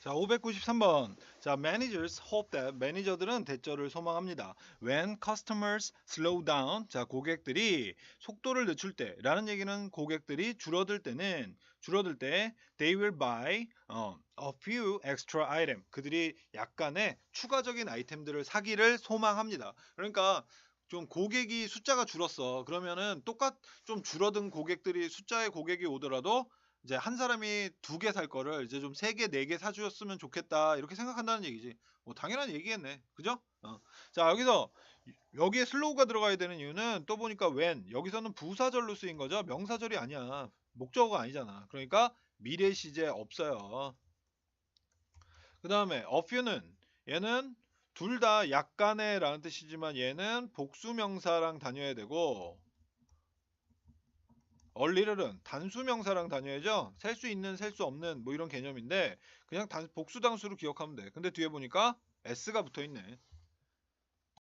자, 593번. 자, managers hope that 매니저들은 대절을 소망합니다. When customers slow down. 자, 고객들이 속도를 늦출 때라는 얘기는 고객들이 줄어들 때는 줄어들 때 they will buy 어, a few extra item. 그들이 약간의 추가적인 아이템들을 사기를 소망합니다. 그러니까 좀 고객이 숫자가 줄었어. 그러면은 똑같 좀 줄어든 고객들이 숫자의 고객이 오더라도 이제 한 사람이 두 개 살 거를 이제 좀 세 개, 네 개 사주었으면 좋겠다 이렇게 생각한다는 얘기지. 뭐 당연한 얘기겠네, 그죠? 어. 자 여기서 여기에 슬로우가 들어가야 되는 이유는 또 보니까 when 여기서는 부사절로 쓰인 거죠. 명사절이 아니야. 목적어가 아니잖아. 그러니까 미래 시제 없어요. 그 다음에 a few는 얘는 둘 다 약간의 라는 뜻이지만 얘는 복수명사랑 다녀야 되고 얼리를은 단수 명사랑 다녀야죠. 셀 수 있는, 셀 수 없는 뭐 이런 개념인데 그냥 단, 복수 단수로 기억하면 돼. 근데 뒤에 보니까 s가 붙어 있네.